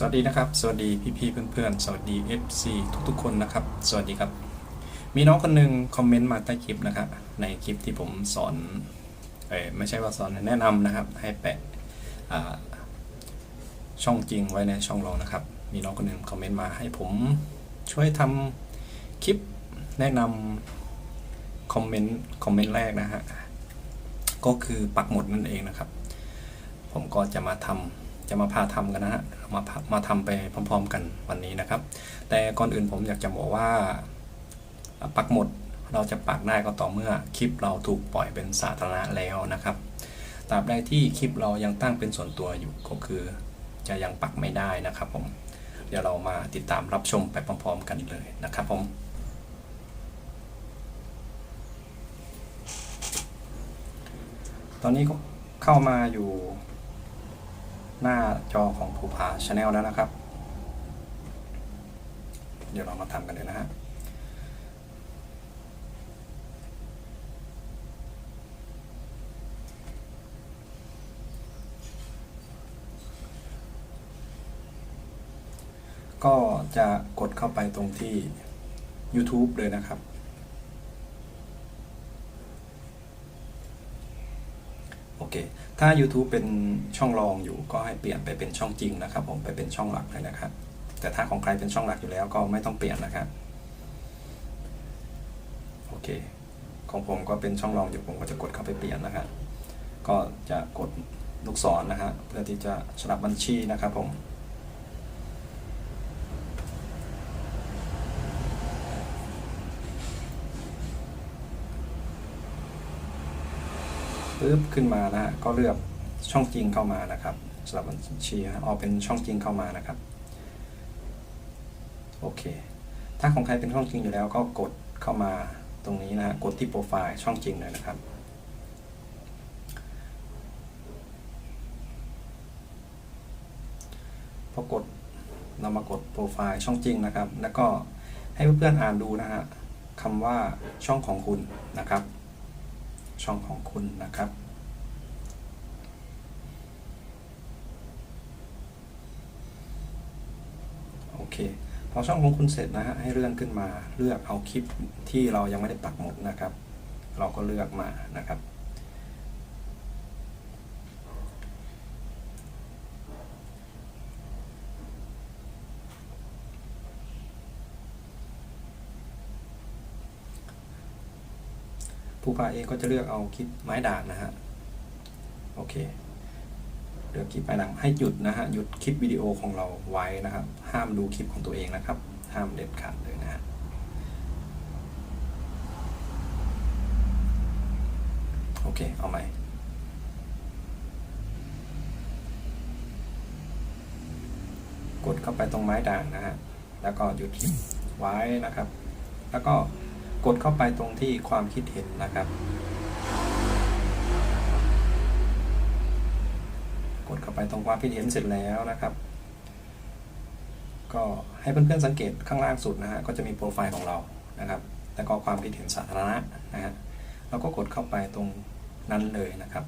สวัสดีนะครับ สวัสดีพี่ๆเพื่อนๆ สวัสดี FC ทุกๆ คนนะครับ สวัสดีครับ มีน้องคนหนึ่งคอมเมนต์มาใต้คลิปนะครับในคลิปที่ผมสอนเอ้ยไม่ใช่ว่าสอนแนะนำนะครับ ให้แปะช่องจริงไว้ในช่องรองนะครับ มีน้องคนหนึ่งคอมเมนต์มาให้ผมช่วยทำคลิปแนะนำคอมเมนต์คอมเมนต์แรกนะฮะก็คือปักหมุดนั่นเองนะครับ ผมก็จะมาทำ จะมาพาทำกันนะฮะมามาทำไปพร้อม ๆ กันวันนี้นะครับ แต่ก่อนอื่นผมอยากจะบอกว่าปักหมดเราจะปักได้ก็ต่อเมื่อคลิปเราถูกปล่อยเป็นสาธารณะแล้วนะครับตราบใดที่คลิปเรายังตั้งเป็นส่วนตัวอยู่ก็คือ จะยังปักไม่ได้นะครับผมเดี๋ยวเรามาติดตามรับชมไปพร้อม ๆ กันเลยนะครับผมตอนนี้ก็เข้ามาอยู่ หน้าจอของภูผาชาแนลแล้วนะครับ เดี๋ยวเรามาทำกันเลยนะฮะก็จะกดเข้าไปตรงที่ YouTube เลยนะครับ โอ เค ถ้า YouTube เป็นช่องรองอยู่ก็ให้เปลี่ยนไปเป็นช่องจริงนะครับ ผมไปเป็นช่องหลักเลยนะครับ แต่ถ้าของใครเป็นช่องหลักอยู่แล้วก็ไม่ต้องเปลี่ยนนะครับโอเค ของผมก็เป็นช่องรองอยู่ผมก็จะกดเข้าไปเปลี่ยนนะครับก็จะกดลูกศรนะฮะเพื่อที่จะสลับบัญชีนะครับผม ปึ๊บขึ้นมานะฮะก็เลือกช่องจริงเข้ามานะครับสำหรับบัญชีฮะเอาเป็นช่องจริงเข้ามานะครับโอเค ถ้าของใครเป็นช่องจริงอยู่แล้วก็กดเข้ามาตรงนี้นะฮะกดที่โปรไฟล์ช่องจริงเลยนะครับพอกดเรามากดโปรไฟล์ช่องจริงนะครับ แล้วก็ให้เพื่อนๆอ่านดูนะฮะคำว่าช่องของคุณนะครับ ช่องของคุณนะครับ โอเค พอช่องของคุณเสร็จนะฮะให้เลื่อนขึ้นมาเลือกเอาคลิปที่เรายังไม่ได้ปักหมุดนะครับ เราก็เลือกมานะครับ ผู้พาเองก็จะเลือกเอาคลิปไม้ด่างนะฮะโอเคเลือกคลิปไม้ด่างให้หยุดนะฮะหยุดคลิปวิดีโอของเราไว้นะครับ ห้ามดูคลิปของตัวเองนะครับ ห้ามเด็ดขาดเลยนะฮะโอเคเอาใหม่กดเข้าไปตรงไม้ด่างนะฮะแล้วก็หยุดคลิปไว้นะครับ แล้วก็ ดเข้าไปตรงที่ความคิดเห็นนะครับ กดเข้าไปตรงความคิดเห็นเสร็จแล้วนะครับ ก็ให้เพื่อนๆสังเกตข้างล่างสุดนะฮะก็จะมีโปรไฟล์ของเรานะครับ แล้วก็ความคิดเห็นสาธารณะนะฮะเราก็กดเข้าไปตรงนั้นเลยนะครับ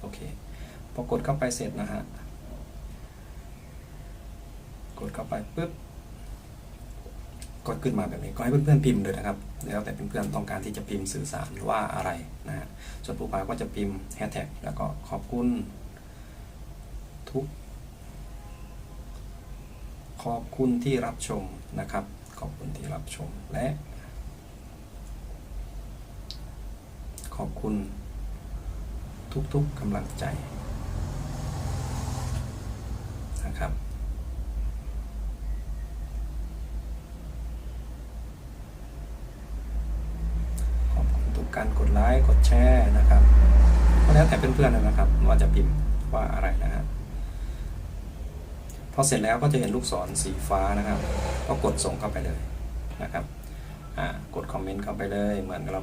โอเคพอกดเข้าไปเสร็จนะฮะกดเข้าไปปุ๊บ ก็ขึ้นมาแบบนี้ก็ให้เพื่อนๆพิมพ์เลยนะครับแล้วแต่เพื่อนๆต้องการที่จะพิมพ์สื่อสารว่าอะไรนะฮะส่วนผู้พาก็จะพิมพ์แฮชแท็กแล้วก็ขอบคุณทุก ขอบคุณที่รับชมนะครับ ขอบคุณที่รับชมและ ขอบคุณทุกๆกำลังใจนะครับ ขอบคุณทุ การกดไลค์กดแชร์นะครับก็แล้วแต่เพื่อนๆนะครับว่าจะพิมพ์ว่าอะไรนะฮะพอเสร็จแล้วก็จะเห็นลูกศรสีฟ้านะครับ ก็กดส่งเข้าไปเลยนะครับกดคอมเมนต์เข้าไปเลย เหมือนกับเรา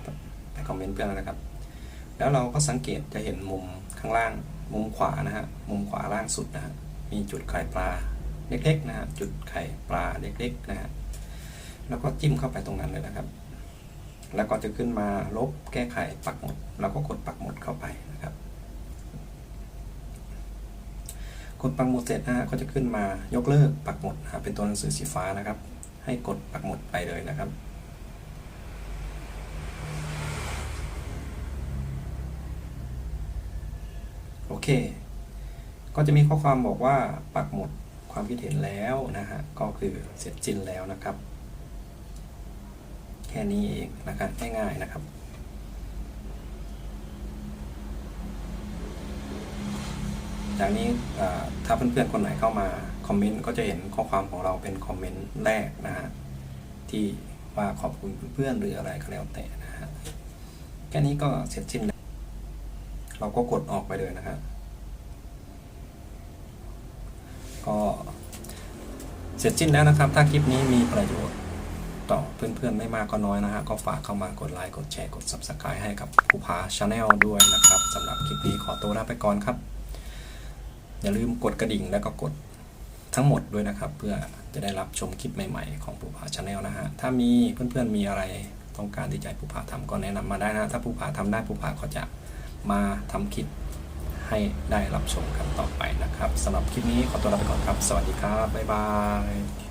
ไปคอมเมนต์เพื่อนนะครับ แล้วเราก็สังเกตจะเห็นมุมข้างล่างมุมขวานะฮะมุมขวาล่างสุดนะฮะมีจุดไข่ปลาเล็กๆนะฮะจุดไข่ปลาเล็กๆนะฮะแล้วก็จิ้มเข้าไปตรงนั้นเลยนะครับ แล้วก็จะขึ้นมาลบแก้ไขปักหมุดเราก็กดปักหมุดเข้าไปนะครับ กดปักหมุดเสร็จนะฮะก็จะขึ้นมายกเลิกปักหมุดนะเป็นตัวหนังสือสีฟ้านะครับ ให้กดปักหมุดไปเลยนะครับโอเค ก็จะมีข้อความบอกว่าปักหมุดความคิดเห็นแล้วนะฮะ ก็คือเสร็จสิ้นแล้วนะครับ ค่นี้เองนะครับง่ายๆนะครับ จากนี้ถ้าเพื่อนๆคนไหนเข้ามาคอมเมนต์ก็จะเห็นข้อความของเราเป็นคอมเมนต์แรกนะฮะที่ว่าขอบคุณเพื่อนๆหรืออะไรก็แล้วแต่นะฮะแค่นี้ก็เสร็จสิ้นแล้วเราก็กดออกไปเลยนะฮะก็เสร็จสิ้นแล้วนะครับ ถ้าคลิปนี้มีประโยชน์ ต่อเพื่อนๆ ไม่มากก็น้อยนะฮะ ก็ฝากเข้ามากดไลค์กดแชร์กด Subscribe ให้กับภูผาชาแนลด้วยนะครับสำหรับคลิปนี้ขอตัวลาไปก่อนครับ อย่าลืมกดกระดิ่งแล้วก็กดทั้งหมดด้วยนะครับ เพื่อจะได้รับชมคลิปใหม่ ๆ ของภูผาชาแนลนะฮะ ถ้ามีเพื่อนๆมีอะไรต้องการที่จะให้ภูผาทำก็แนะนำมาได้นะ ถ้าภูผาทำได้ภูผาก็จะมาทำคลิปให้ได้รับชมกันต่อไปนะครับสำหรับคลิปนี้ขอตัวลาไปก่อนครับ สวัสดีครับ บ๊ายบาย